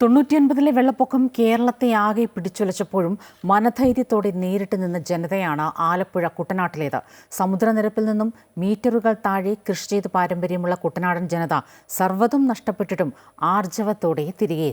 തൊണ്ണൂറ്റിയൊൻപതിലെ വെള്ളപ്പൊക്കം കേരളത്തെ ആകെ പിടിച്ചുലച്ചപ്പോഴും മനധൈര്യത്തോടെ നേരിട്ട് നിന്ന ജനതയാണ് ആലപ്പുഴ കുട്ടനാട്ടിലേത്. സമുദ്രനിരപ്പിൽ നിന്നും മീറ്ററുകൾ താഴെ കൃഷി ചെയ്ത് പാരമ്പര്യമുള്ള കുട്ടനാടൻ ജനത സർവതും നഷ്ടപ്പെട്ടിട്ടും ആർജവത്തോടെ തിരികെ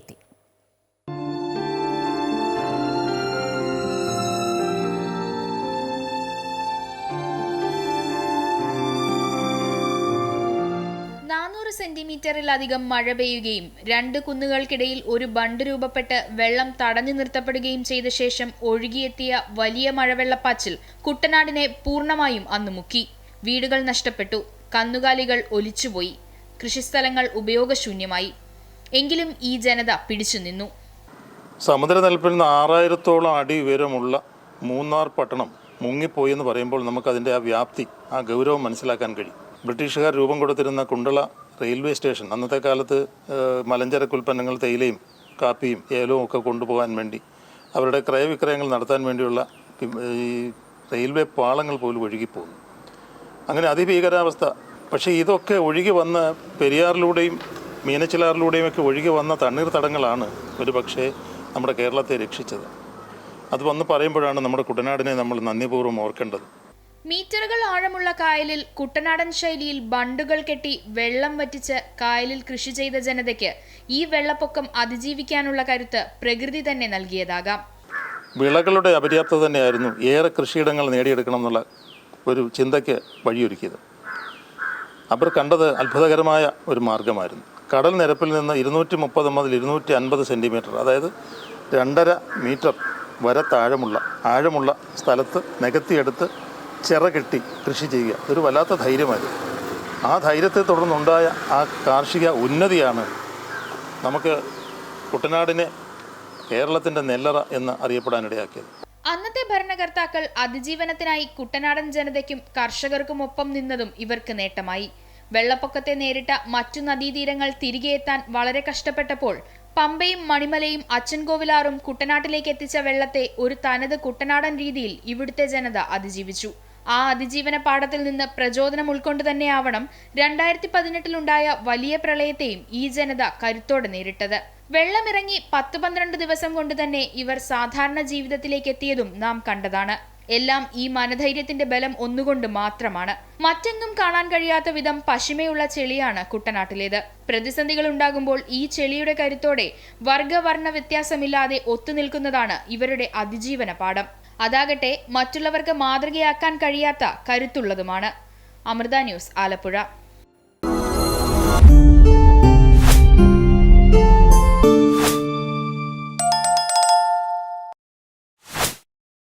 സെന്റിമീറ്ററിലധികം മഴ പെയ്യുകയും രണ്ട് കുന്നുകൾക്കിടയിൽ ഒരു ബണ്ട് രൂപപ്പെട്ട് വെള്ളം തടഞ്ഞു നിർത്തപ്പെടുകയും ചെയ്ത ശേഷം ഒഴുകിയെത്തിയ വലിയ മഴവെള്ളപ്പാച്ചിൽ കുട്ടനാടിനെ പൂർണമായും അന്ന് മുക്കി. വീടുകൾ നഷ്ടപ്പെട്ടു. കന്നുകാലികൾ ഒലിച്ചുപോയി. കൃഷിസ്ഥലങ്ങൾ ഉപയോഗശൂന്യമായി. എങ്കിലും ഈ ജനത പിടിച്ചു നിന്നു. സമുദ്രനിരപ്പിൽ നിന്ന് ആറായിരത്തോളം അടി ഉയരമുള്ള മൂന്നാർ പട്ടണം മുങ്ങിപ്പോയി എന്ന് പറയുമ്പോൾ നമുക്കതിന്റെ ആ വ്യാപ്തി ആ ഗൗരവം മനസ്സിലാക്കാൻ കഴിയും. ബ്രിട്ടീഷുകാർ രൂപം കൊടുത്തിരുന്ന കുണ്ടള റെയിൽവേ സ്റ്റേഷൻ. അന്നത്തെ കാലത്ത് മലഞ്ചരക്ക് ഉൽപ്പന്നങ്ങൾ തേയിലയും കാപ്പിയും ഏലവും ഒക്കെ കൊണ്ടുപോകാൻ വേണ്ടി അവരുടെ ക്രയവിക്രയങ്ങൾ നടത്താൻ വേണ്ടിയുള്ള ഈ റെയിൽവേ പാളങ്ങൾ പോലും ഒഴുകിപ്പോകുന്നു അങ്ങനെ അതിഭീകരാവസ്ഥ. പക്ഷേ ഇതൊക്കെ ഒഴുകി വന്ന പെരിയാറിലൂടെയും മീനച്ചിലാറിലൂടെയും ഒക്കെ ഒഴുകി വന്ന തണ്ണീർത്തടങ്ങളാണ് ഒരു പക്ഷേ നമ്മുടെ കേരളത്തെ രക്ഷിച്ചത്. അത് വന്ന് പറയുമ്പോഴാണ് നമ്മുടെ കുട്ടനാടിനെ നമ്മൾ നന്ദിപൂർവം ഓർക്കേണ്ടത്. മീറ്ററുകൾ ആഴമുള്ള കായലിൽ കുട്ടനാടൻ ശൈലിയിൽ ബണ്ടുകൾ കെട്ടി വെള്ളം വറ്റിച്ച് കായലിൽ കൃഷി ചെയ്ത ജനതയ്ക്ക് ഈ വെള്ളപ്പൊക്കം അതിജീവിക്കാനുള്ള കരുത്ത് പ്രകൃതി തന്നെ നൽകിയതാകാം. വിളകളുടെ അപര്യാപ്തത തന്നെയായിരുന്നു ഏറെ കൃഷിയിടങ്ങൾ നേടിയെടുക്കണം എന്നുള്ള ഒരു ചിന്തയ്ക്ക് വഴിയൊരുക്കിയത്. അവർ കണ്ടത് അത്ഭുതകരമായ ഒരു മാർഗമായിരുന്നു. കടൽ നിരപ്പിൽ നിന്ന് ഇരുന്നൂറ്റി മുപ്പത് മുതൽ ഇരുന്നൂറ്റി അൻപത് സെന്റിമീറ്റർ അതായത് രണ്ടര മീറ്റർ വരെ താഴമുള്ള ആഴമുള്ള സ്ഥലത്ത് നികത്തിയെടുത്ത് ചിറ കെട്ടി കൃഷി ചെയ്യുക. ഒരു വല്ലാത്ത ധൈര്യമായിരുന്നു ആ ധൈര്യത്തെ തുടർന്നുണ്ടായ ആ കാർഷിക ഉന്നതിയാണ് നമുക്ക് കുട്ടനാടിനെ കേരളത്തിന്റെ നെല്ലറ എന്ന് അറിയപ്പെടാനിടയാക്കിയത്. അന്നത്തെ ഭരണകർത്താക്കൾ അതിജീവനത്തിനായി കുട്ടനാടൻ ജനതയ്ക്കും കർഷകർക്കുമൊപ്പം നിന്നതും ഇവർക്ക് നേട്ടമായി. വെള്ളപ്പൊക്കത്തെ നേരിട്ട മറ്റു നദീതീരങ്ങൾ തിരികെ എത്താൻ വളരെ കഷ്ടപ്പെട്ടപ്പോൾ പമ്പയും മണിമലയും അച്ചൻകോവിലാറും കുട്ടനാട്ടിലേക്ക് എത്തിച്ച വെള്ളത്തെ ഒരു തനത് കുട്ടനാടൻ രീതിയിൽ ഇവിടുത്തെ ജനത അതിജീവിച്ചു. ആ അതിജീവന പാഠത്തിൽ നിന്ന് പ്രചോദനം ഉൾക്കൊണ്ട് തന്നെയാവണം രണ്ടായിരത്തി പതിനെട്ടിലുണ്ടായ വലിയ പ്രളയത്തെയും ഈ ജനത കരുത്തോടെ നേരിട്ടത്. വെള്ളമിറങ്ങി പത്ത് പന്ത്രണ്ട് ദിവസം കൊണ്ട് തന്നെ ഇവർ സാധാരണ ജീവിതത്തിലേക്ക് എത്തിയതും നാം കണ്ടതാണ്. എല്ലാം ഈ മനധൈര്യത്തിന്റെ ബലം ഒന്നുകൊണ്ട് മാത്രമാണ്. മറ്റെങ്ങും കാണാൻ കഴിയാത്ത വിധം പശിമയുള്ള ചെളിയാണ് കുട്ടനാട്ടിലേത്. പ്രതിസന്ധികൾ ഉണ്ടാകുമ്പോൾ ഈ ചെളിയുടെ കരുത്തോടെ വർഗവർണ വ്യത്യാസമില്ലാതെ ഒത്തുനിൽക്കുന്നതാണ് ഇവരുടെ അതിജീവന പാഠം. അതാകട്ടെ മറ്റുള്ളവർക്ക് മാതൃകയാക്കാൻ കഴിയാത്ത കരുത്തുള്ളതുമാണ്. അമൃത ന്യൂസ് ആലപ്പുഴ.